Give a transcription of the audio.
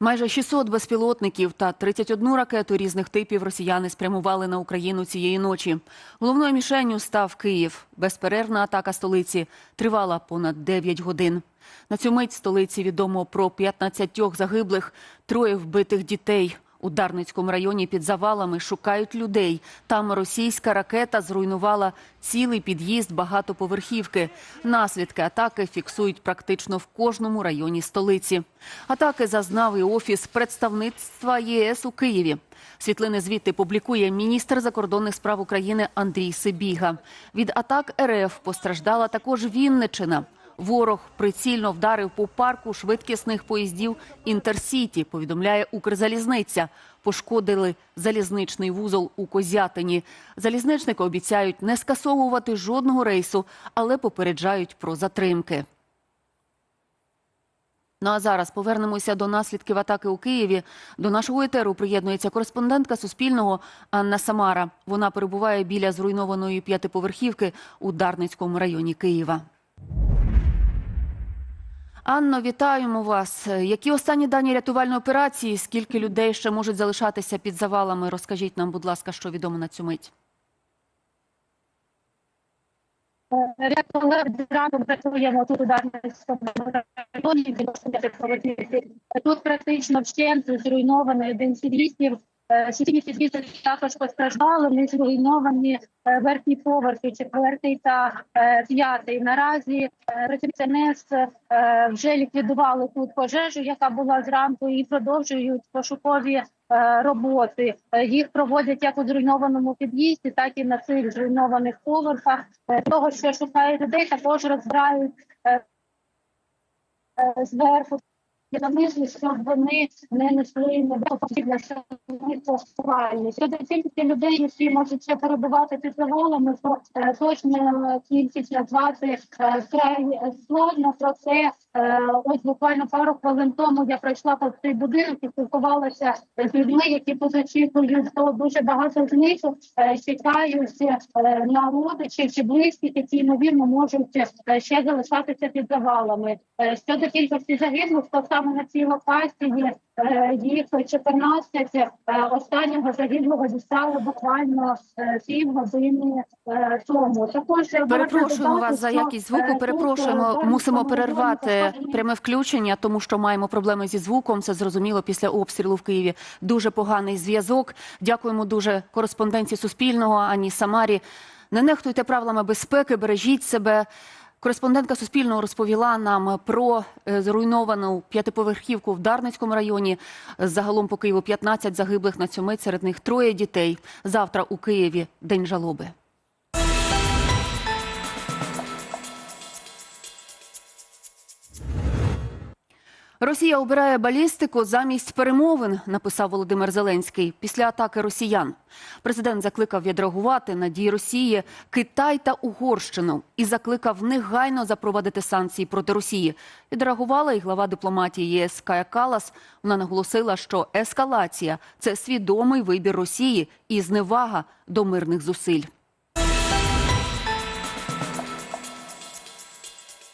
Майже 600 безпілотників та 31 ракету різних типів росіяни спрямували на Україну цієї ночі. Головною мішенню став Київ. Безперервна атака столиці тривала понад 9 годин. На цю мить столиці відомо про 15 загиблих, троє вбитих дітей. У Дарницькому районі під завалами шукають людей. Там російська ракета зруйнувала цілий під'їзд багатоповерхівки. Наслідки атаки фіксують практично в кожному районі столиці. Атаки зазнав і офіс представництва ЄС у Києві. Світлини звідти публікує міністр закордонних справ України Андрій Сибіга. Від атак РФ постраждала також Вінничина. Ворог прицільно вдарив по парку швидкісних поїздів Інтерсіті, повідомляє Укрзалізниця. Пошкодили залізничний вузол у Козятині. Залізничники обіцяють не скасовувати жодного рейсу, але попереджають про затримки. Ну а зараз повернемося до наслідків атаки у Києві. До нашого етеру приєднується кореспондентка Суспільного Анна Самара. Вона перебуває біля зруйнованої п'ятиповерхівки у Дарницькому районі Києва. Анно, вітаємо вас. Які останні дані рятувальної операції? Скільки людей ще можуть залишатися під завалами? Розкажіть нам, будь ласка, що відомо на цю мить. Зранку працюємо тут у Дарницькому районі, біля 80 колективів. Тут практично вщент зруйнований один з Сусідні під'їзди також постраждали, не зруйновані е, верхні поверхи, четвертий та е, п'ятий. Наразі е, е, вже ліквідували тут пожежу, яка була зранку, і продовжують пошукові роботи. Їх проводять як у зруйнованому під'їзді, так і на цих зруйнованих поверхах. Того, що шукають людей, також розбирають зверху. Щоб вони не несли небезпеки для самих постувальні. Щодо кількості людей, які можуть ще перебувати під завалами, то е, точно кількість назвати е, вкрай е, складно. Про це е, ось буквально пару хвилин тому я пройшла по цей будинок і спілкувалася з людьми, які тут очікують, то дуже багато з них е, чекають е, на родичів чи близьких, які ймовірно можуть е, ще залишатися під завалами. Е, Щодо кількості загиблих, то саме на цій локації е, їх 14. Е, Останнього загиблого дістали буквально е, пів години е, тому. Також е, Перепрошуємо вас за якість е, звуку. Перепрошуємо, е, мусимо перервати пряме включення, тому що маємо проблеми зі звуком. Це зрозуміло після обстрілу в Києві. Дуже поганий зв'язок. Дякуємо дуже кореспонденції Суспільного Ані Самарі. Не нехтуйте правилами безпеки, бережіть себе. Кореспондентка Суспільного розповіла нам про е, зруйновану п'ятиповерхівку в Дарницькому районі. Загалом по Києву 15 загиблих на мить, серед них троє дітей. Завтра у Києві день жалоби. Росія обирає балістику замість перемовин, написав Володимир Зеленський після атаки росіян. Президент закликав відреагувати на дії Росії, Китай та Угорщину і закликав негайно запровадити санкції проти Росії. Відреагувала і глава дипломатії ЄС Кая Калас. Вона наголосила, що ескалація це свідомий вибір Росії і зневага до мирних зусиль.